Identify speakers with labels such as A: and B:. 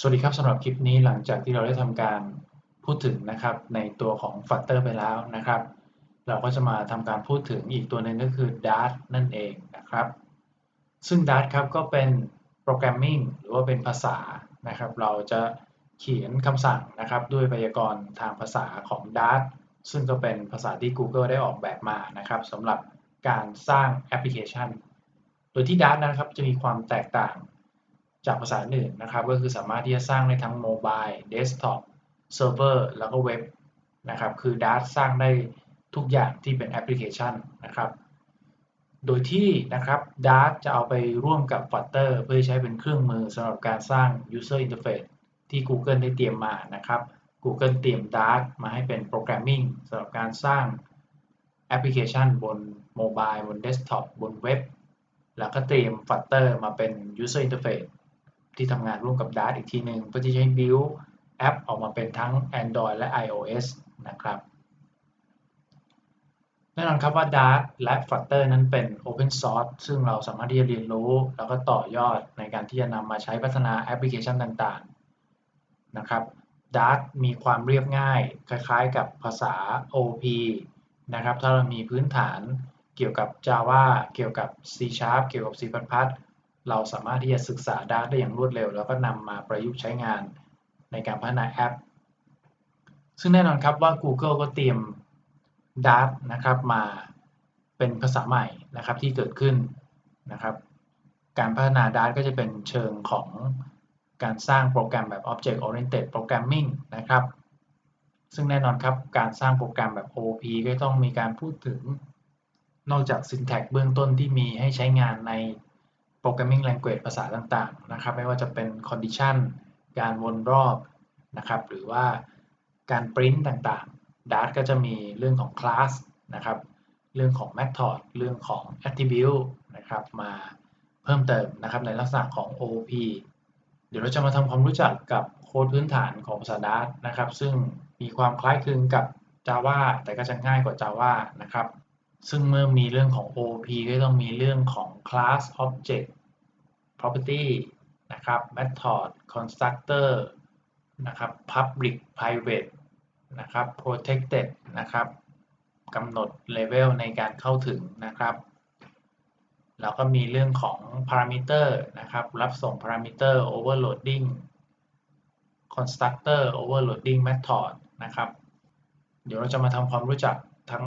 A: สวัสดีครับสำหรับคลิปนี้หลังจากที่เราได้ทำการพูดถึงนะครับในตัวของ Flutter ไปแล้วนะครับ เราก็จะมาทำการพูดถึงอีกตัวหนึ่งก็คือ Dart นั่นเองนะครับ ซึ่ง Dart ครับก็เป็นโปรแกรมมิ่งหรือว่าเป็นภาษานะครับ เราจะเขียนคำสั่งนะครับด้วยไวยากรณ์ทางภาษาของ Dart ซึ่งก็เป็นภาษาที่ Google ได้ออกแบบมานะครับสำหรับการสร้างแอปพลิเคชัน โดยที่ Dart นะครับจะมีความแตกต่าง จากภาษาอื่นนะครับ ก็คือสามารถที่จะสร้างได้ทั้งโมบายเดสก์ท็อปเซิร์ฟเวอร์แล้วก็เว็บนะครับ คือ Dart สร้างได้ทุกอย่างที่เป็นแอปพลิเคชันนะครับ โดยที่นะครับ Dart จะเอาไปร่วมกับ Flutter เพื่อใช้เป็นเครื่องมือสำหรับการสร้าง User Interface ที่ Google ได้เตรียมมานะครับ Google เตรียม Dart มาให้เป็นโปรแกรมมิ่งสำหรับการสร้างแอปพลิเคชันบนโมบายบนเดสก์ท็อปบนเว็บ แล้วก็เตรียม Flutter มาเป็น User Interface ที่ทำงานร่วมกับ Dart อีกทีหนึ่งเพื่อที่จะให้ build แอปออกมาเป็นทั้ง Android และ iOS นะครับแน่นอนครับว่า Dart และ Flutter นั้นเป็น Open Source ซึ่งเราสามารถที่จะเรียนรู้ แล้วก็ต่อยอดในการที่จะนำมาใช้พัฒนาแอปพลิเคชันต่างๆนะครับ Dart มีความเรียบง่าย คล้ายๆ กับภาษา OP นะครับถ้าเรามีพื้นฐานเกี่ยวกับ Java เกี่ยวกับ C Sharp เกี่ยวกับ C++ เราสามารถที่จะศึกษา Dart ได้อย่างรวดเร็ว แล้วก็นำมาประยุกต์ใช้งานในการพัฒนาแอป ซึ่งแน่นอนครับว่า Google ก็เตรียม Dart นะครับมาเป็นภาษาใหม่นะครับที่เกิดขึ้นนะครับ การพัฒนา Dart ก็จะเป็นเชิงของการสร้างโปรแกรมแบบ Object Oriented Programming นะครับ ซึ่งแน่นอนครับการสร้างโปรแกรมแบบ OOP ก็ต้องมีการพูดถึงนอกจาก syntax เบื้องต้นที่มีให้ใช้งานใน Programming Language ภาษาต่างๆนะครับ ไม่ว่าจะเป็น Condition การวนรอบนะครับ หรือว่าการ print ต่างๆ Dart ก็จะมีเรื่องของ class นะครับ เรื่องของ method เรื่องของ attribute นะครับ มาเพิ่มเติมนะครับในลักษณะของ OOP เดี๋ยวเราจะมาทำความรู้จักกับโค้ดพื้นฐานของภาษา Dart นะครับ ซึ่งมีความคล้ายคลึงกับ Java แต่ก็จะง่ายกว่า Java นะครับ ซึ่งเมื่อมีเรื่องของ OOP ก็ต้องมีเรื่องของ class object property นะครับ method constructor นะครับ public private นะครับ protected นะครับกำหนด level ในการเข้าถึงนะครับ แล้วก็มีเรื่องของ parameter นะครับ รับส่ง parameter overloading constructor overloading method นะครับ เดี๋ยวเราจะมาทำความรู้จัก